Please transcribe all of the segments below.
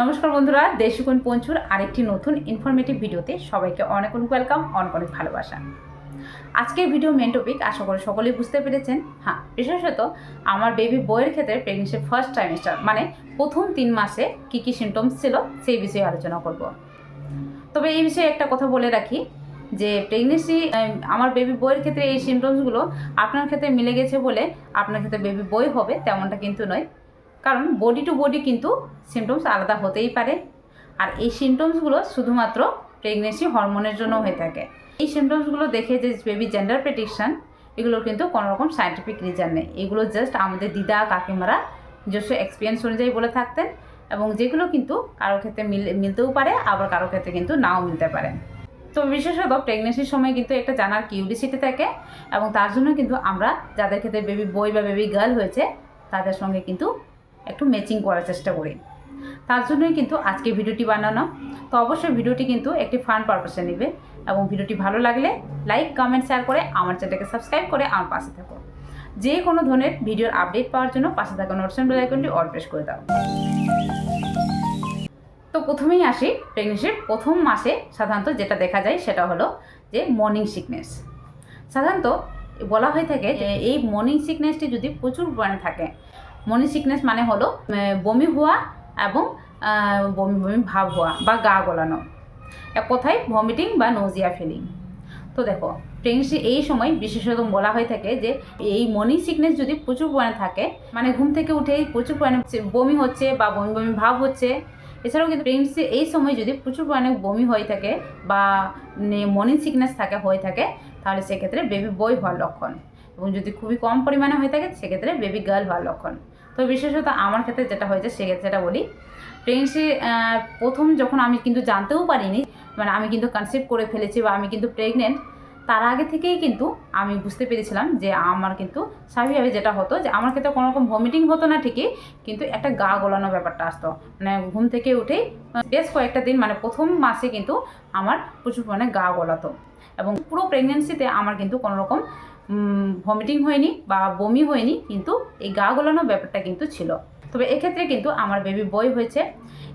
নমস্কার বন্ধুরা দেশিকুন পঞ্চুর আরেকটি নতুন ইনফরমেটিভ ভিডিওতে সবাইকে অনেক অনেক ওয়েলকাম অনেক অনেক ভালোবাসা। আজকের ভিডিও মেন টপিক আশা করি সকলেই বুঝতে পেরেছেন। হ্যাঁ বিশেষত আমার বেবি বইয়ের ক্ষেত্রে প্রেগনেন্সির ফার্স্ট ট্রাইমেস্টার মানে প্রথম তিন মাসে কী কী সিমটমস ছিল সেই বিষয়ে আলোচনা করব। তবে এই বিষয়ে একটা কথা বলে রাখি, যে প্রেগনেন্সি আমার বেবি বইয়ের ক্ষেত্রে এই সিমটমসগুলো আপনার ক্ষেত্রে মিলে গেছে বলে আপনার ক্ষেত্রে বেবি বই হবে তেমনটা কিন্তু নয়। কারণ বডি টু বডি কিন্তু সিমটমস আলাদা হতেই পারে। আর এই সিমটমসগুলো শুধুমাত্র প্রেগনেন্সি হরমোনের জন্য হয়ে থাকে। এই সিমটমসগুলো দেখে যে বেবি জেন্ডার প্রেডিকশন এগুলোর কিন্তু কোনো রকম সায়েন্টিফিক রিজন নেই। এগুলো জাস্ট আমাদের দিদা, কাকিমারা নিজস্ব এক্সপিরিয়েন্স অনুযায়ী বলে থাকতেন এবং যেগুলো কিন্তু কারও ক্ষেত্রে মিল মিলতেও পারে, আবার কারও ক্ষেত্রে কিন্তু নাও মিলতে পারে। তো বিশেষত প্রেগনেন্সির সময় কিন্তু একটা জানার কিউরিসিটি থাকে এবং তার জন্য কিন্তু আমরা যাদের ক্ষেত্রে বেবি বই বা বেবি গার্ল হয়েছে, তাদের সঙ্গে কিন্তু একটু ম্যাচিং করার চেষ্টা করি। তার জন্যই কিন্তু আজকে ভিডিওটি বানানো। তো অবশ্যই ভিডিওটি কিন্তু একটি ফান পারপাসে নেবে এবং ভিডিওটি ভালো লাগলে লাইক কমেন্ট শেয়ার করে আমার চ্যানেলকে সাবস্ক্রাইব করে আমার পাশে থাকো। যে কোনো ধরনের ভিডিওর আপডেট পাওয়ার জন্য পাশে থাকা নোটিফিকেশন বেল আইকনটি অল প্রেস করে দাও। তো প্রথমেই আসি প্রেগনেন্সির প্রথম মাসে সাধারণত যেটা দেখা যায় সেটা হলো যে মর্নিং সিকনেস সাধারণত বলা হয়ে থাকে যে এই মর্নিং সিকনেসটি যদি প্রচুর পরিমাণে থাকে মর্নিং সিকনেস মানে হলো বমি হওয়া এবং বমি বমি ভাব হওয়া বা গা গলানো। এক কথায় ভমিটিং বা নোজিয়া ফিলিং তো দেখো প্রেগনেন্সি এই সময় বিশেষত বলা হয়ে থাকে যে, এই মর্নিং সিকনেস যদি প্রচুর পরিমাণে থাকে মানে ঘুম থেকে উঠেই প্রচুর পরিমাণে বমি হচ্ছে বা বমি বমি ভাব হচ্ছে। এছাড়াও কিন্তু প্রেগনেন্সি এই সময় যদি প্রচুর পরিমাণে বমি হয়ে থাকে বা মর্নিং সিকনেস থাকে, হয়ে থাকে, তাহলে সেক্ষেত্রে বেবি বই হওয়ার লক্ষণ। এবং যদি খুবই কম পরিমাণে হয়ে থাকে, সেক্ষেত্রে বেবি গার্ল হওয়ার লক্ষণ। তো বিশেষত আমার ক্ষেত্রে যেটা হয়েছে, সেক্ষেত্রে যেটা বলি প্রেগনেন্সি প্রথম যখন আমি কিন্তু জানতেও পারিনি মানে আমি কিন্তু কনসেপ্ট করে ফেলেছি বা আমি কিন্তু প্রেগনেন্ট তার আগে থেকেই কিন্তু আমি বুঝতে পেরেছিলাম যে আমার কিন্তু স্বাভাবিকভাবে যেটা হতো যে আমার ক্ষেত্রে কোনো রকম ভমিটিং হতো না ঠিকই, কিন্তু একটা গা গলানো ব্যাপারটা আসতো। মানে ঘুম থেকে উঠেই, বেশ কয়েকটা দিন মানে প্রথম মাসে কিন্তু আমার প্রচুর পরিমাণে গা গলাতো। এবং পুরো প্রেগনেন্সিতে আমার কিন্তু কোনো রকম ভমিটিং হয়নি বা বমি হয়নি, কিন্তু এই গা গলানো ব্যাপারটা কিন্তু ছিল। তবে এক্ষেত্রে কিন্তু আমার বেবি বই হয়েছে।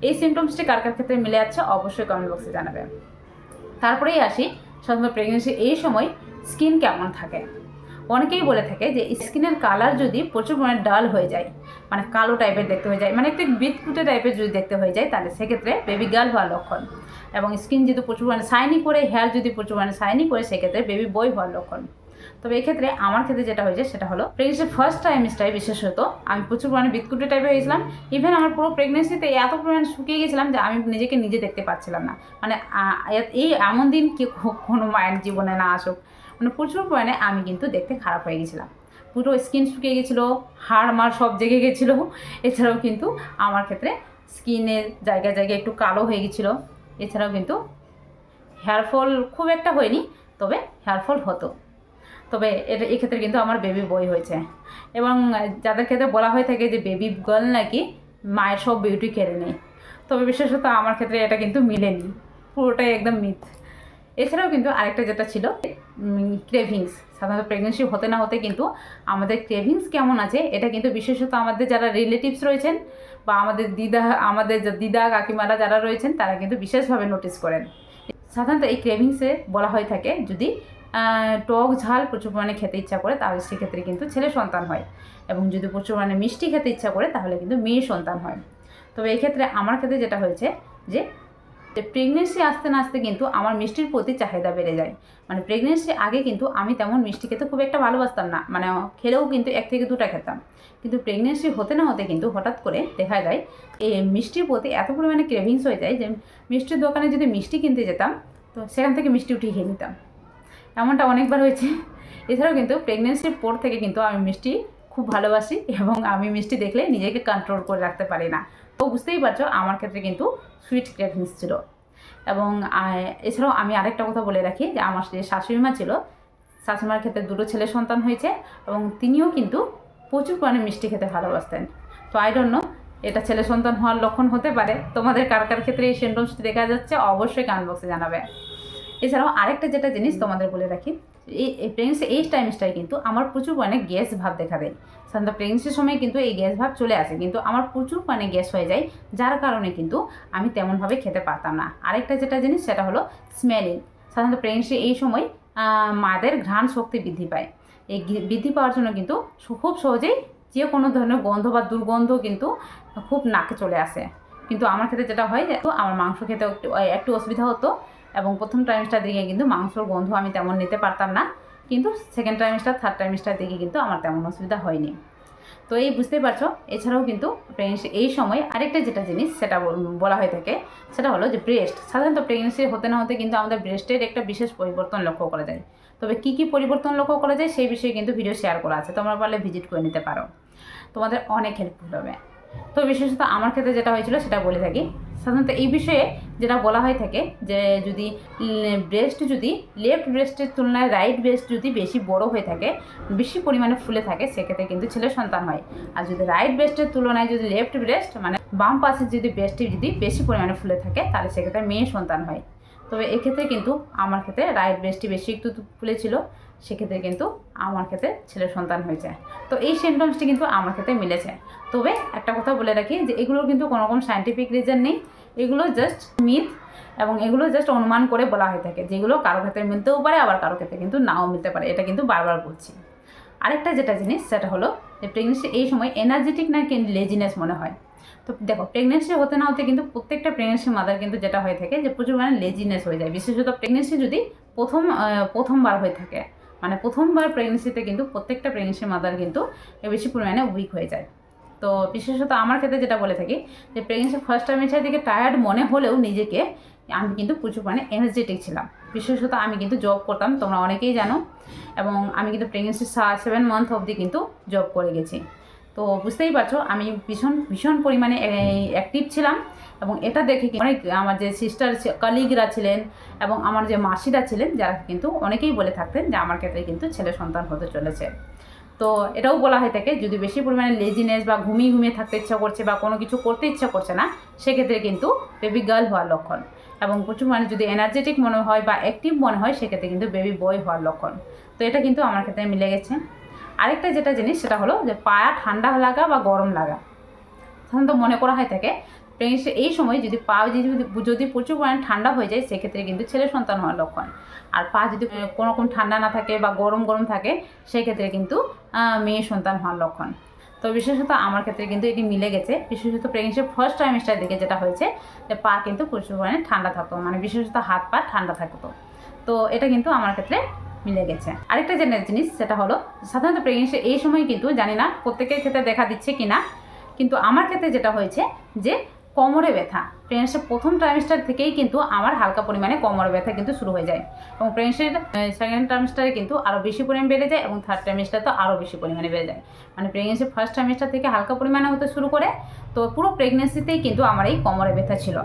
এই সিমটমসটি কার কার ক্ষেত্রে মিলে যাচ্ছে অবশ্যই কমেন্ট বক্সে জানাবে তারপরেই আসি সাধারণত প্রেগনেন্সি এই সময় স্কিন কেমন থাকে? অনেকেই বলে থাকে যে স্কিনের কালার যদি প্রচুর পরিমাণে ডাল হয়ে যায় মানে কালো টাইপের দেখতে হয়ে যায় মানে একটু বিটকুটে টাইপের যদি দেখতে হয়ে যায়, তাহলে সেক্ষেত্রে বেবি গার্ল হওয়ার লক্ষণ। এবং স্কিন যদি প্রচুর পরিমাণে শাইনি করে হেয়ার যদি প্রচুর পরিমাণে শাইনি করে, সেক্ষেত্রে বেবি বই হওয়ার লক্ষণ। তবে এক্ষেত্রে আমার ক্ষেত্রে যেটা হয়েছে, সেটা হলো প্রেগনেন্সির ফার্স্ট টাইমসটাই বিশেষত। আমি প্রচুর পরিমাণে বিটকুটে টাইপের হয়েছিলাম। ইভেন আমার পুরো প্রেগনেন্সিতে এত পরিমাণে শুকিয়ে গেছিলাম যে আমি নিজেকে নিজে দেখতে পাচ্ছিলাম না। মানে এই এমন দিন কি কোনো মায়ের জীবনে না আসুক। মানে প্রচুর পরিমাণে আমি কিন্তু দেখতে খারাপ হয়ে গেছিলাম। পুরো স্কিন শুকিয়ে গেছিল, হাড় মার সব জেগে গেছিল। এছাড়াও কিন্তু আমার ক্ষেত্রে স্কিনের জায়গায় জায়গায় একটু কালো হয়ে গেছিল। এছাড়াও কিন্তু হেয়ারফল খুব একটা হয়নি, তবে হেয়ারফল হতো। তবে এটা এক্ষেত্রে কিন্তু আমার বেবি বই হয়েছে। এবং যাদের ক্ষেত্রে বলা হয়ে থাকে যে বেবি গার্ল নাকি, মায়ের সব বিউটি কেড়ে নেয়। তবে বিশেষত আমার ক্ষেত্রে এটা কিন্তু মিলেনি। পুরোটাই একদম মিথ এছাড়াও কিন্তু আরেকটা যেটা ছিল ক্রেভিংস সাধারণত প্রেগনেন্সি হতে না হতে কিন্তু আমাদের ক্রেভিংস কেমন আছে, এটা কিন্তু বিশেষত আমাদের যারা রিলেটিভস রয়েছেন বা আমাদের দিদা আমাদের দিদা, কাকিমারা যারা রয়েছেন, তারা কিন্তু বিশেষভাবে নোটিস করেন। সাধারণত এই ক্রেভিংসে বলা হয়ে থাকে, যদি টক ঝাল প্রচুর পরিমাণে খেতে ইচ্ছা করে, তাহলে সেক্ষেত্রে কিন্তু ছেলে সন্তান হয়। এবং যদি প্রচুর পরিমাণে মিষ্টি খেতে ইচ্ছা করে, তাহলে কিন্তু মেয়ে সন্তান হয়। তবে এক্ষেত্রে আমার ক্ষেত্রে যেটা হয়েছে যে প্রেগনেন্সি আসতে না আসতে কিন্তু আমার মিষ্টির প্রতি চাহিদা বেড়ে যায়। মানে প্রেগনেন্সি আগে কিন্তু আমি তেমন মিষ্টি খেতে খুব একটা ভালোবাসতাম না। মানে খেলেও কিন্তু এক থেকে দুটা খেতাম। কিন্তু প্রেগনেন্সি হতে না হতে কিন্তু হঠাৎ করে দেখা যায় এই মিষ্টির প্রতি এত পরিমাণে ক্রেভিংস হয়ে যায় যে, মিষ্টির দোকানে যদি মিষ্টি কিনতে যেতাম, তো সেখান থেকে মিষ্টি উঠিয়ে খেয়ে নিতাম। এমনটা অনেকবার হয়েছে। এছাড়াও কিন্তু প্রেগনেন্সির পর থেকে কিন্তু আমি মিষ্টি খুব ভালোবাসি এবং আমি মিষ্টি দেখলে নিজেকে কন্ট্রোল করে রাখতে পারি না। তো বুঝতেই পারছ, আমার ক্ষেত্রে কিন্তু সুইট ক্রেভিংস ছিল। এবং এছাড়াও আমি আরেকটা কথা বলে রাখি যে, আমার যে শাশুড়িমা ছিল, শাশুড়িমার ক্ষেত্রে দুটো ছেলে সন্তান হয়েছে এবং তিনিও কিন্তু প্রচুর পরিমাণে মিষ্টি খেতে ভালোবাসতেন। তো আই ডোন্ট নো এটা ছেলে সন্তান হওয়ার লক্ষণ হতে পারে। তোমাদের কার কার ক্ষেত্রে এই সিমটমসটি দেখা যাচ্ছে, অবশ্যই কমেন্ট বক্সে জানাবে। এছাড়াও আরেকটা যেটা জিনিস তোমাদের বলে রাখি, এই প্রেগনেন্সি এই টাইমসটায় কিন্তু আমার প্রচুর পরিমাণে গ্যাস ভাব দেখা দেয়। সাধারণত প্রেগনেন্সির সময় কিন্তু এই গ্যাস ভাব চলে আসে, কিন্তু আমার প্রচুর পরিমাণে গ্যাস হয়ে যায়, যার কারণে কিন্তু আমি তেমনভাবে খেতে পারতাম না। আরেকটা যেটা জিনিস সেটা হলো স্মেলিং সাধারণত প্রেগনেন্সি এই সময় মাদের ঘ্রাণ শক্তি বৃদ্ধি পায়। এই বৃদ্ধি পাওয়ার জন্য কিন্তু খুব সহজেই যে কোনো ধরনের গন্ধ বা দুর্গন্ধ কিন্তু খুব নাকে চলে আসে। কিন্তু আমার ক্ষেত্রে যেটা হয় যে, আমার মাংস খেতে একটু একটু অসুবিধা হতো। এবং প্রথম টাইমসটার দিকে কিন্তু মাংসর গন্ধ আমি তেমন নিতে পারতাম না। কিন্তু সেকেন্ড টাইমসটার থার্ড টাইমসটার দিকে কিন্তু আমার তেমন অসুবিধা হয়নি। তো এই বুঝতেই পারছ, এছাড়াও কিন্তু এই সময় আরেকটা যেটা জিনিস সেটা বলা হয়ে থাকে, সেটা হলো যে ব্রেস্ট সাধারণত প্রেগনেন্সি হতে না হতে কিন্তু আমাদের ব্রেস্টের একটা বিশেষ পরিবর্তন লক্ষ্য করা যায়। তবে কী কী পরিবর্তন লক্ষ্য করা যায় সেই বিষয়ে কিন্তু ভিডিও শেয়ার করা আছে, তোমরা পারলে ভিজিট করে নিতে পারো। তোমাদের অনেক হেল্পফুল হবে। তো বিশেষত আমার ক্ষেত্রে যেটা হয়েছিল সেটা বলে থাকি। সাধারণত এই বিষয়ে যেটা বলা হয়ে থাকে যে যদি ব্রেস্ট যদি লেফট ব্রেস্টের তুলনায় রাইট ব্রেস্ট যদি বেশি বড় হয়ে থাকে, বেশি পরিমাণে ফুলে থাকে, সেক্ষেত্রে কিন্তু ছেলে সন্তান হয়। আর যদি রাইট ব্রেস্টের তুলনায় যদি লেফট ব্রেস্ট মানে বাম পাশে যদি ব্রেস্টটি যদি বেশি পরিমাণে ফুলে থাকে, তাহলে সেক্ষেত্রে মেয়ে সন্তান হয়। তবে এক্ষেত্রে কিন্তু আমার ক্ষেত্রে রাইট ব্রেস্টটি বেশি একটু ফুলেছিল, সেক্ষেত্রে কিন্তু আমার ক্ষেত্রে ছেলে সন্তান হয়েছে। তো এই সিমটমসটি কিন্তু আমার ক্ষেত্রে মিলেছে। তবে একটা কথা বলে রাখি যে এগুলোর কিন্তু কোনো রকম সাইন্টিফিক রিজন নেই। এগুলো জাস্ট মিথ এবং এগুলো জাস্ট অনুমান করে বলা হয়ে থাকে, যেগুলো কারও ক্ষেত্রে মিলতেও পারে, আবার কারও ক্ষেত্রে কিন্তু নাও মিলতে পারে। এটা কিন্তু বারবার বলছি। আরেকটা যেটা জিনিস, সেটা হলো যে প্রেগনেন্সি এই সময় এনার্জেটিক না লেজিনেস মনে হয়? তো দেখো প্রেগনেন্সি হতে না হতে কিন্তু প্রত্যেকটা প্রেগনেন্সি মাদার কিন্তু যেটা হয়ে থাকে যে প্রচুর মানে লেজিনেস হয়ে যায়। বিশেষত প্রেগনেন্সি যদি প্রথম প্রথমবার হয়ে থাকে মানে প্রথমবার প্রেগনেন্সিতে কিন্তু প্রত্যেকটা প্রেগনেন্সি মাদার কিন্তু বেশি পরিমাণে উইক হয়ে যায়। তো বিশেষত আমার ক্ষেত্রে যেটা বলে থাকি যে প্রেগনেন্সি ফার্স্ট টাইমের দিকে টায়ার্ড মনে হলেও নিজেকে আমি কিন্তু প্রচুর মানে এনার্জেটিক ছিলাম। বিশেষত আমি কিন্তু জব করতাম, তোমরা অনেকেই জানো, এবং আমি কিন্তু প্রেগনেন্সি সেভেন মান্থ অবধি কিন্তু জব করে গেছি। তো বুঝতেই পারছ, আমি ভীষণ ভীষণ পরিমাণে অ্যাক্টিভ ছিলাম, এবং এটা দেখে অনেক আমার যে সিস্টার কালিগরা ছিলেন, এবং আমার যে মাসিরা ছিলেন, যারা কিন্তু অনেকেই বলে থাকতেন যে আমার ক্ষেত্রে কিন্তু ছেলে সন্তান হতে চলেছে। তো এটাও বলা হয়ে থাকে যদি বেশি পরিমাণে লেজিনেস বা ঘুমিয়ে ঘুমিয়ে থাকতে ইচ্ছা করছে বা কোনো কিছু করতে ইচ্ছা করছে না, সেক্ষেত্রে কিন্তু বেবি গার্ল হওয়ার লক্ষণ। এবং প্রচুর মানে যদি এনার্জেটিক মনে হয় বা অ্যাক্টিভ মনে হয়, সেক্ষেত্রে কিন্তু বেবি বয় হওয়ার লক্ষণ। তো এটা কিন্তু আমার ক্ষেত্রে মিলে গেছে। আরেকটা যেটা জিনিস, সেটা হলো যে পায়া ঠান্ডা লাগা বা গরম লাগা। সাধারণত মনে করা হয় থাকে এই সময় যদি পা যদি যদি প্রচুর পরিমাণে ঠান্ডা হয়ে যায়, সেক্ষেত্রে কিন্তু ছেলে সন্তান হওয়ার লক্ষণ। আর পা যদি কোনো রকম ঠান্ডা না থাকে বা গরম গরম থাকে, সেক্ষেত্রে কিন্তু মেয়ে সন্তান হওয়ার লক্ষণ। তো বিশেষত আমার ক্ষেত্রে কিন্তু এটি মিলে গেছে। বিশেষত প্রেগনেন্সির ফার্স্ট টাইমস্টার দিকে যেটা হয়েছে, যে পা কিন্তু প্রচুর পরিমাণে ঠান্ডা থাকতো মানে বিশেষত হাত পা ঠান্ডা থাকতো। তো এটা কিন্তু আমার ক্ষেত্রে মিলে গেছে। আরেকটা যে জিনিস, সেটা হলো সাধারণত প্রেগনেন্সি এই সময় কিন্তু জানি না প্রত্যেকের ক্ষেত্রে দেখা দিচ্ছে কি না কিন্তু আমার ক্ষেত্রে যেটা হয়েছে যে কোমরে ব্যথা। প্রেগনেন্সির প্রথম ট্রাইমিস্টার থেকেই কিন্তু আমার হালকা পরিমাণে কোমরে ব্যথা কিন্তু শুরু হয়ে যায়। এবং প্রেগনেন্সির সেকেন্ড ট্রাইমিস্টারে কিন্তু আরও বেশি পরিমাণে বেড়ে যায় এবং থার্ড ট্রাইমিস্টার তো আরও বেশি পরিমাণে বেড়ে যায়। মানে প্রেগনেন্সির ফার্স্ট ট্রাইমিস্টার থেকে হালকা পরিমাণে হতে শুরু করে, তো পুরো প্রেগনেন্সিতেই কিন্তু আমার এই কোমরে ব্যথা ছিল।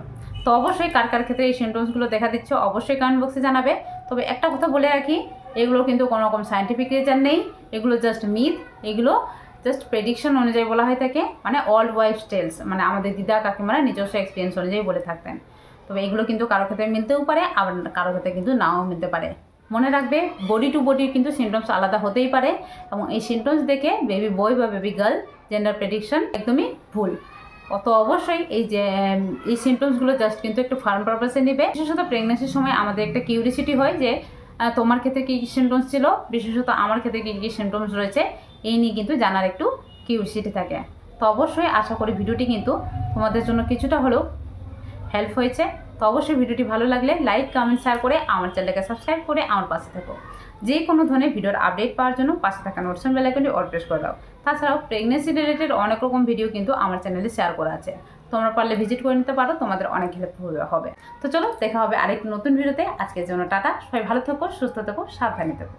তো অবশ্যই কার কার ক্ষেত্রে এই সিমটমসগুলো দেখা দিচ্ছে অবশ্যই কমেন্ট বক্সে জানাবে। তবে একটা কথা বলে রাখি এগুলো কিন্তু কোনো রকম সাইন্টিফিক রিজন নেই। এগুলো জাস্ট মিথ এগুলো জাস্ট প্রেডিকশন অনুযায়ী বলা হয় থাকে মানে অল ওয়াইফ টেলস মানে আমাদের দিদা কাকিমারা নিজস্ব এক্সপিরিয়েন্স অনুযায়ী বলে থাকতেন। তবে এগুলো কিন্তু কারও ক্ষেত্রে মিলতেও পারে, আবার কারও ক্ষেত্রে কিন্তু নাও মিলতে পারে। মনে রাখবে বডি টু বডি কিন্তু সিমটমস আলাদা হতেই পারে এবং এই সিমটমস দেখে বেবি বয় বা বেবি গার্ল জেন্ডার প্রেডিকশন একদমই ভুল। অত অবশ্যই এই যে, এই সিমটমসগুলো জাস্ট কিন্তু একটু ফার্ম পারপাসে নেবে। বিশেষত প্রেগনেন্সির সময় আমাদের একটা কিউরিসিটি হয় যে তোমার ক্ষেত্রে কী কী সিমটমস ছিল? বিশেষত আমার ক্ষেত্রে কী কী সিমটমস রয়েছে? এই নিয়ে কিন্তু জানার একটু কিউরিসিটি থাকে। তো অবশ্যই আশা করি ভিডিওটি কিন্তু তোমাদের জন্য কিছুটা হলেও হেল্প হয়েছে। তো অবশ্যই ভিডিওটি ভালো লাগলে লাইক কমেন্ট শেয়ার করে আমার চ্যানেলকে সাবস্ক্রাইব করে আমার পাশে থাকো। যে কোনো ধরনের ভিডিওর আপডেট পাওয়ার জন্য পাশে থাকা নোটসন বেলাইকনটি অল প্রেস করে দাও। তাছাড়াও প্রেগনেন্সি রিলেটেড অনেক রকম ভিডিও কিন্তু আমার চ্যানেলে শেয়ার করা আছে। তোমরা পারলে ভিজিট করে নিতে পারো, তোমাদের অনেক হেল্প হবে তো চলো, দেখা হবে আরেক নতুন ভিডিওতে আজকের জন্য টাটা। সবাই ভালো থেকো, সুস্থ থেকো, সাবধানে থেকো।